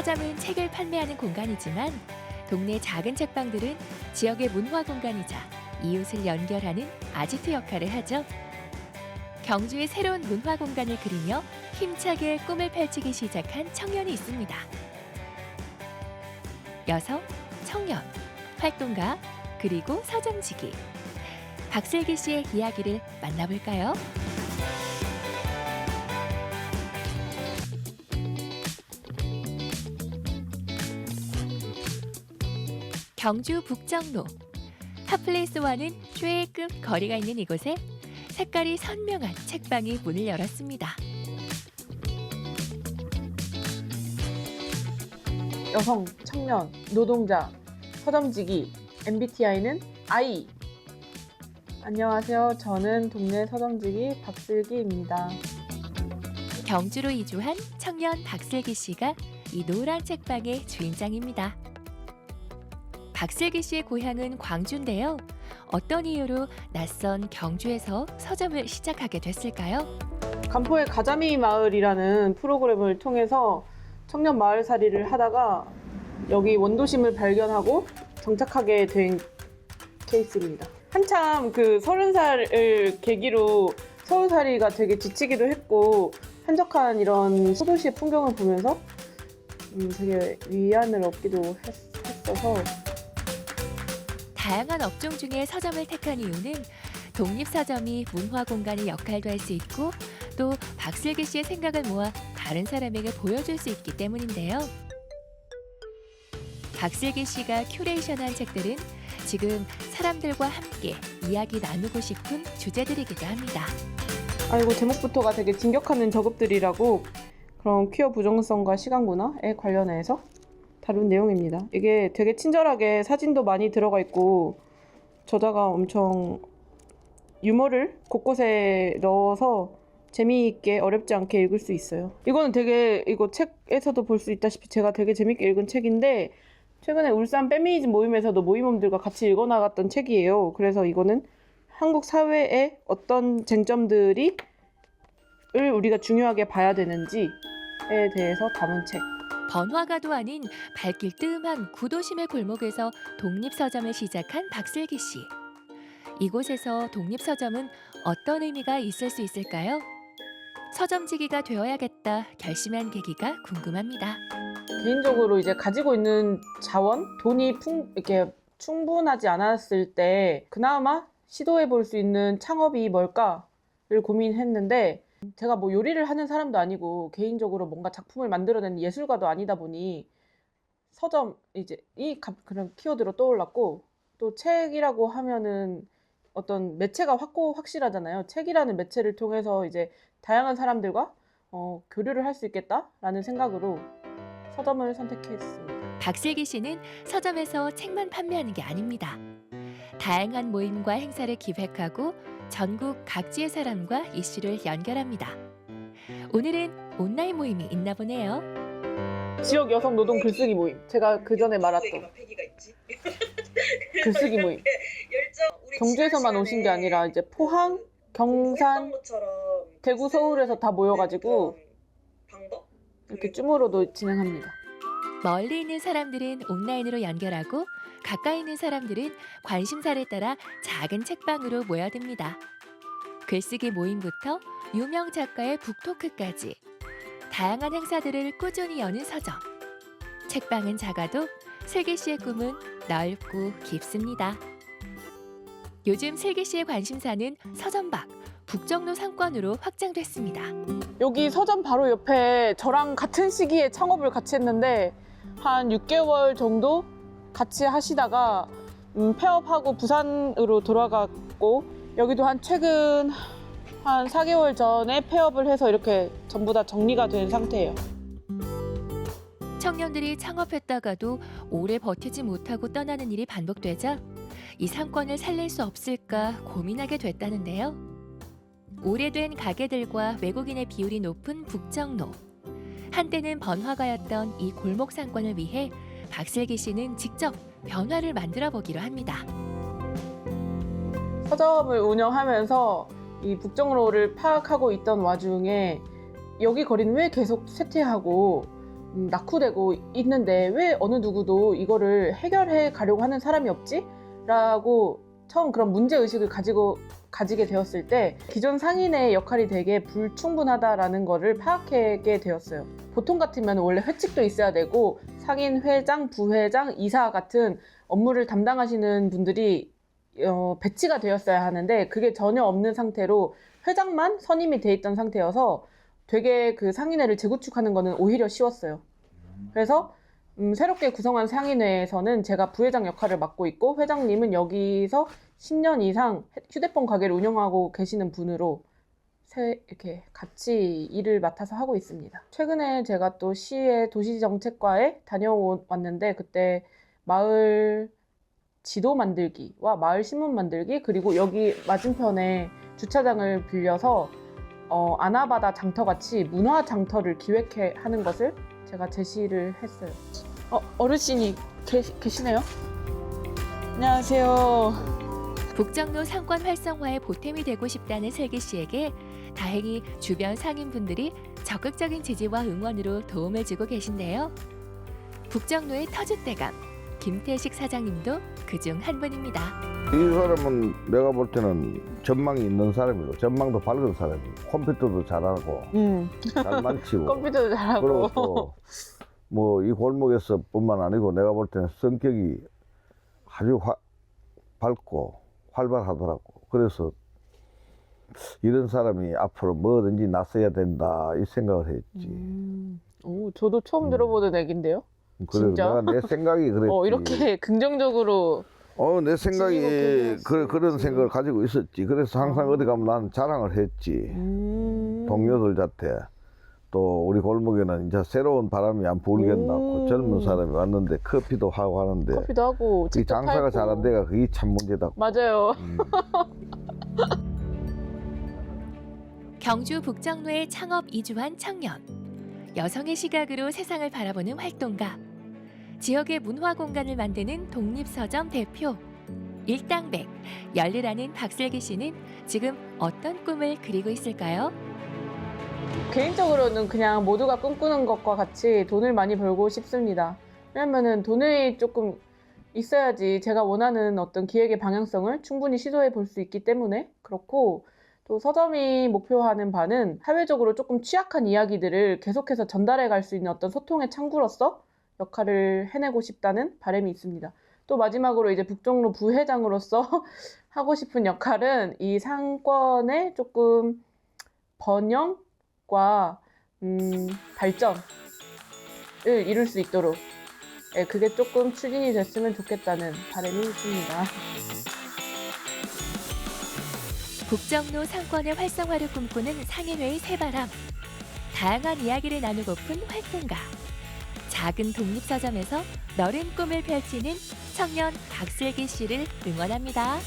서점은 책을 판매하는 공간이지만 동네 작은 책방들은 지역의 문화 공간이자 이웃을 연결하는 아지트 역할을 하죠. 경주의 새로운 문화 공간을 그리며 힘차게 꿈을 펼치기 시작한 청년이 있습니다. 여성, 청년, 활동가, 그리고 서점지기. 박슬기 씨의 이야기를 만나볼까요? 경주 북정로 핫플레이스와는 최급 거리가 있는 이곳에 색깔이 선명한 책방이 문을 열었습니다. 여성, 청년, 노동자, 서점지기, MBTI는 I. 안녕하세요. 저는 동네 서점지기 박슬기입니다. 경주로 이주한 청년 박슬기 씨가 이 노란 책방의 주인장입니다. 박슬기 씨의 고향은 광주인데요. 어떤 이유로 낯선 경주에서 서점을 시작하게 됐을까요? 간포의 가자미 마을이라는 프로그램을 통해서 청년 마을살이를 하다가 여기 원도심을 발견하고 정착하게 된 케이스입니다. 한참 그 서른 살을 계기로 서울살이가 되게 지치기도 했고 한적한 이런 소도시의 풍경을 보면서 음, 되게 위안을 얻기도 했, 했어서 다양한 업종 중에 서점을 택한 이유는 독립서점이 문화 공간의 역할도 할 수 있고 또 박슬기 씨의 생각을 모아 다른 사람에게 보여줄 수 있기 때문인데요. 박슬기 씨가 큐레이션한 책들은 지금 사람들과 함께 이야기 나누고 싶은 주제들이기도 합니다. 아이고 제목부터가 되게 진격하는 작업들이라고 그런 퀴어 부정성과 시각 문화에 관련해서 다룬 내용입니다. 이게 되게 친절하게 사진도 많이 들어가 있고 저자가 엄청 유머를 곳곳에 넣어서 재미있게 어렵지 않게 읽을 수 있어요. 이거는 되게 이거 책에서도 볼 수 있다시피 제가 되게 재밌게 읽은 책인데 최근에 울산 페미니즘 모임에서도 모임원들과 같이 읽어 나갔던 책이에요. 그래서 이거는 한국 사회의 어떤 쟁점들이 을 우리가 중요하게 봐야 되는지에 대해서 담은 책. 번화가도 아닌 발길 뜸한 구도심의 골목에서 독립서점을 시작한 박슬기 씨. 이곳에서 독립서점은 어떤 의미가 있을 수 있을까요? 서점지기가 되어야겠다 결심한 계기가 궁금합니다. 개인적으로 이제 가지고 있는 자원, 돈이 풍, 이렇게 충분하지 않았을 때 그나마 시도해 볼 수 있는 창업이 뭘까를 고민했는데 제가 뭐 요리를 하는 사람도 아니고 개인적으로 뭔가 작품을 만들어내는 예술가도 아니다 보니 서점 이제 이 가- 그런 키워드로 떠올랐고 또 책이라고 하면은 어떤 매체가 확고 확실하잖아요. 책이라는 매체를 통해서 이제 다양한 사람들과 어, 교류를 할 수 있겠다라는 생각으로 서점을 선택했습니다. 박슬기 씨는 서점에서 책만 판매하는 게 아닙니다. 다양한 모임과 행사를 기획하고 전국 각지의 사람과 이슈를 연결합니다. 오늘은 온라인 모임이 있나 보네요. 지역 여성 노동 글쓰기 모임. 제가 그 전에 말했던 막 패기가 있지. 글쓰기 모임. 열정 우리 경주에서만 오신 게 아니라 이제 포항, 그 경산, 대구, 서울에서 다 모여가지고 방법 이렇게 쭈무로도 진행합니다. 멀리 있는 사람들은 온라인으로 연결하고 가까이 있는 사람들은 관심사를 따라 작은 책방으로 모여듭니다. 글쓰기 모임부터 유명 작가의 북토크까지 다양한 행사들을 꾸준히 여는 서점. 책방은 작아도 슬기 씨의 꿈은 넓고 깊습니다. 요즘 슬기 씨의 관심사는 서점 밖 북정로 상권으로 확장됐습니다. 여기 서점 바로 옆에 저랑 같은 시기에 창업을 같이 했는데 한 6개월 정도 같이 하시다가 음, 폐업하고 부산으로 돌아갔고 여기도 한 최근 한 4개월 전에 폐업을 해서 이렇게 전부 다 정리가 된 상태예요. 청년들이 창업했다가도 오래 버티지 못하고 떠나는 일이 반복되자 이 상권을 살릴 수 없을까 고민하게 됐다는데요. 오래된 가게들과 외국인의 비율이 높은 북정로. 한때는 번화가였던 이 골목 상권을 위해 박슬기 씨는 직접 변화를 만들어 보기로 합니다. 서점을 운영하면서 이 북정로를 파악하고 있던 와중에 여기 거리는 왜 계속 쇠퇴하고 음, 낙후되고 있는데 왜 어느 누구도 이거를 해결해 가려고 하는 사람이 없지? 라고 처음 그런 문제 의식을 가지고 가지게 되었을 때 기존 상인의 역할이 되게 불충분하다라는 거를 파악하게 되었어요. 보통 같으면 원래 회칙도 있어야 되고 상인 회장, 부회장, 이사 같은 업무를 담당하시는 분들이 어, 배치가 되었어야 하는데 그게 전혀 없는 상태로 회장만 선임이 돼 있던 상태여서 되게 그 상인회를 재구축하는 거는 오히려 쉬웠어요. 그래서 음, 새롭게 구성한 상인회에서는 제가 부회장 역할을 맡고 있고 회장님은 여기서 10년 이상 휴대폰 가게를 운영하고 계시는 분으로 세, 이렇게 같이 일을 맡아서 하고 있습니다. 최근에 제가 또 시의 도시정책과에 다녀왔는데 그때 마을 지도 만들기와 마을 신문 만들기 그리고 여기 맞은편에 주차장을 빌려서 어, 아나바다 장터 같이 문화 장터를 기획해 하는 것을 제가 제시를 했어요. 어, 어르신이 계시, 계시네요. 안녕하세요. 북정로 상권 활성화에 보탬이 되고 싶다는 슬기 씨에게 다행히 주변 상인분들이 적극적인 지지와 응원으로 도움을 주고 계신데요. 북정로의 터줏대감 김태식 사장님도 그중 한 분입니다. 이 사람은 내가 볼 때는 전망이 있는 사람이고 전망도 밝은 사람이고 컴퓨터도 잘하고 음, 잘 만치고 컴퓨터도 잘하고. 그리고 뭐이 골목에서뿐만 아니고 내가 볼 때는 성격이 아주 화- 밝고 활발하더라고. 그래서 이런 사람이 앞으로 뭐든지 나서야 된다 이 생각을 했지. 음, 오, 저도 처음 음. 들어보는 얘긴데요. 그래서 진짜? 내가 내 생각이 그랬지. 어, 이렇게 긍정적으로. 어, 내 생각이 그, 그런. 생각을 가지고 있었지. 그래서 항상 아. 어디 가면 난 자랑을 했지. 음. 동료들한테 또 우리 골목에는 이제 새로운 바람이 안 불겠나고 음. 젊은 사람이 왔는데 커피도 하고 하는데 커피도 하고. 이 장사가. 잘안 돼가 그게 참 문제다. 맞아요. 음. 경주 북정로에 창업 이주한 청년. 여성의 시각으로 세상을 바라보는 활동가. 지역의 문화 공간을 만드는 독립서점 대표. 일당백, 열일하는 박슬기 씨는 지금 어떤 꿈을 그리고 있을까요? 개인적으로는 그냥 모두가 꿈꾸는 것과 같이 돈을 많이 벌고 싶습니다. 왜냐면은 돈이 조금 있어야지 제가 원하는 어떤 기획의 방향성을 충분히 시도해 볼 수 있기 때문에 그렇고 또 서점이 목표하는 바는 사회적으로 조금 취약한 이야기들을 계속해서 전달해 갈 수 있는 어떤 소통의 창구로서 역할을 해내고 싶다는 바람이 있습니다. 또 마지막으로 이제 북종로 부회장으로서 하고 싶은 역할은 이 상권의 조금 번영과 음, 발전을 이룰 수 있도록 예, 그게 조금 추진이 됐으면 좋겠다는 바람이 있습니다. 북정로 상권의 활성화를 꿈꾸는 상인회의 새바람. 다양한 이야기를 나누고픈 활동가. 작은 독립서점에서 너른 꿈을 펼치는 청년 박슬기 씨를 응원합니다.